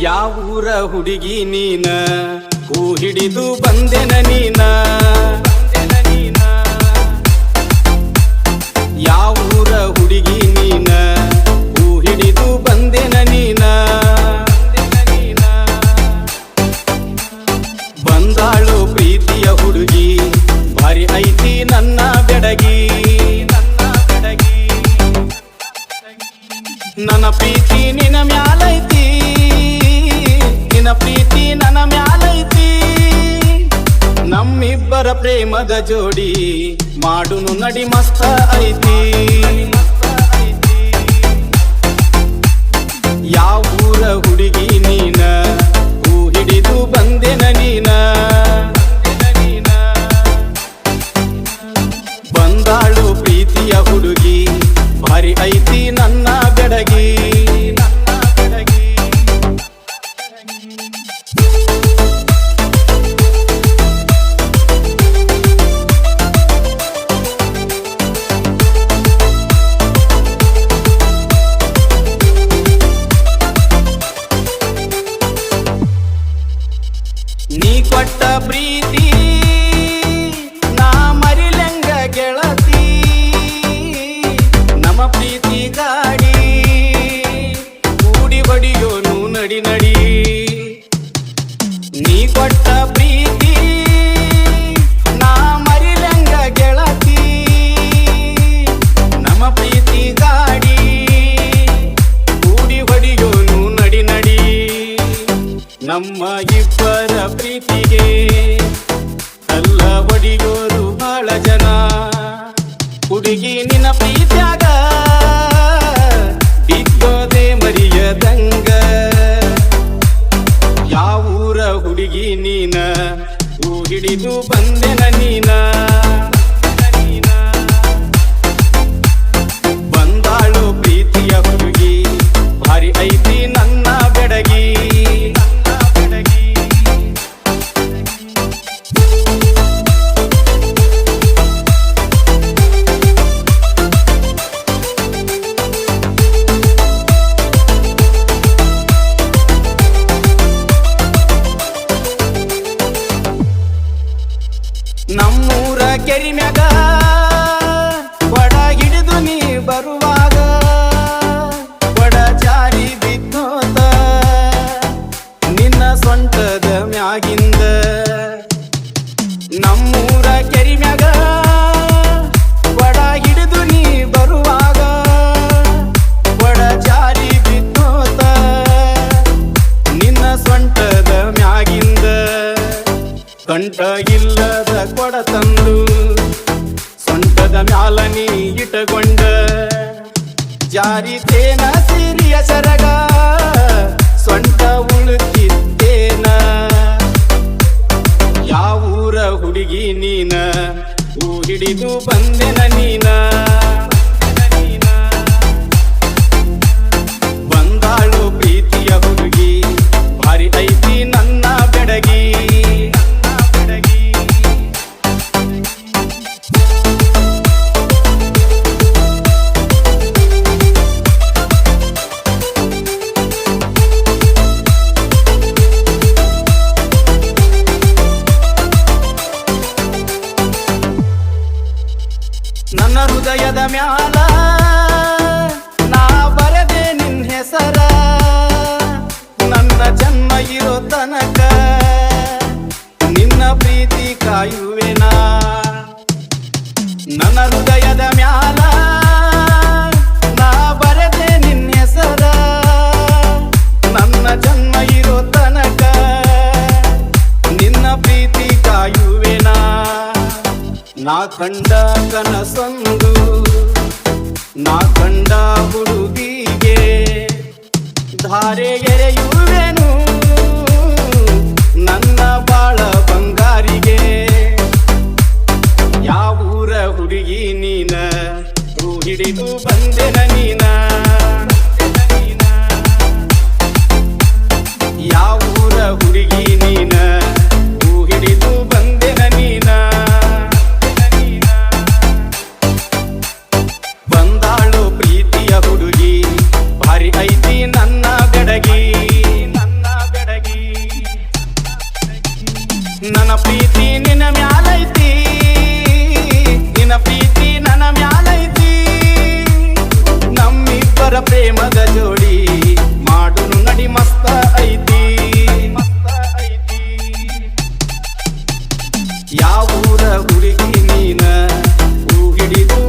ಯಾವೂರ ಹುಡುಗಿ ನೀನ? ಹೂ ಹಿಡಿದು ಬಂದೆನ ನೀನ? ಪ್ರೀತಿ ನಿನ್ನ ಮ್ಯಾಲೈತಿ ನಿನ್ನ ಪ್ರೀತಿ ನನ್ನ ಮ್ಯಾಲೈತಿ ನಮ್ಮಿಬ್ಬರ ಪ್ರೇಮದ ಜೋಡಿ ಮಾಡುನು ನಡಿ ಮಸ್ತ ಐತಿ. ನಮ್ಮ ಇಬ್ಬರ ಪ್ರೀತಿಗೆ ಅಲ್ಲ ಒಡಿಯೋರು ಬಹಳ ಜನ. ಹುಡುಗಿ ನಿನ್ನ ಪ್ರೀತ್ಯಾಗ ಬಿದ್ದೋದೆ ಮರಿಯದಂಗ. ಹುಡುಗಿ ನೀನ ಹೂ ಹಿಡಿದು ಬಂದೆನ ನೀನ? ಬಂದಾಳು ಪ್ರೀತಿಯ ಹುಡುಗಿ ಭಾರಿ ಐತಿ ನಮ್ಮೂರ ಕೆರಿ ಮ್ಯಾಗ ಕೊಡ ಹಿಡಿದು ನೀ ಬರುವಾಗ ಕೊಡ ಜಾರಿ ಬಿದ್ದೋತ ನಿನ್ನ ಸೊಂಟದ ಮ್ಯಾಗಿಂದ ಕಂಠ ಇಲ್ಲದ ಕೊಡ ತಂದು ಸೊಂಟದ ಮ್ಯಾಲ ನೀ ಇಟಗೊಂಡ ಜಾರಿ ತೇನ ಸಿರಿಯ ಸರಗ ಸೊಂಟ ಉಳುತ್ತಿದ್ದೇನ ಯಾವೂರ ಹುಡುಗಿ ನೀನ. ಹೂ ಹಿಡಿದು ಬಂದೆನ ನೀನ. ನನ್ನ ಹೃದಯದ ಮ್ಯಾಲ ನಾ ಬರದೆ ನಿನ್ನ ಹೆಸರ. ನನ್ನ ಜನ್ಮ ಇರೋ ತನಕ ನಿನ್ನ ಪ್ರೀತಿ ಕಾಯುವೆನಾ? ನನ್ನ ಹೃದಯದ ಮ್ಯಾಲ ನಾ ಬರದೆ ನಿನ್ ಹೆಸರ. ನನ್ನ ಜನ್ಮ ಇರೋ ನಾ ಕಂಡ ಕನಸಂದು, ನಾ ಕಂಡ ಹುಡುಗಿಗೆ ಧಾರೆ ಎರೆಯುವೆನು. ನನ್ನ ಬಾಳ ಬಂಗಾರಿಗೆ ಯಾವೂರ ಹುಡುಗಿ ನೀನ? ಹಿಡಿದು ಬಂದೆನ ನೀನ? ಯಾವೂರ ಹುಡುಗಿ ನೀನ? ನನ್ನ ಬೆಡಗಿ ನನ್ನ ಬೆಡಗಿ. ನನ್ನ ಪ್ರೀತಿ ನಿನ್ನ ಮ್ಯಾಲೈತಿ, ನಿನ್ನ ಪ್ರೀತಿ ನನ್ನ ಮ್ಯಾಲೈತಿ. ನಮ್ಮಿಬ್ಬರ ಪ್ರೇಮದ ಜೋಡಿ ಮಾಡುನು ನಡಿ ಮಸ್ತ ಐತಿ. ಐತಿ ಯಾವೂರ ಹುಡುಗಿ ನೀನ? ಹೂ ಹಿಡಿದು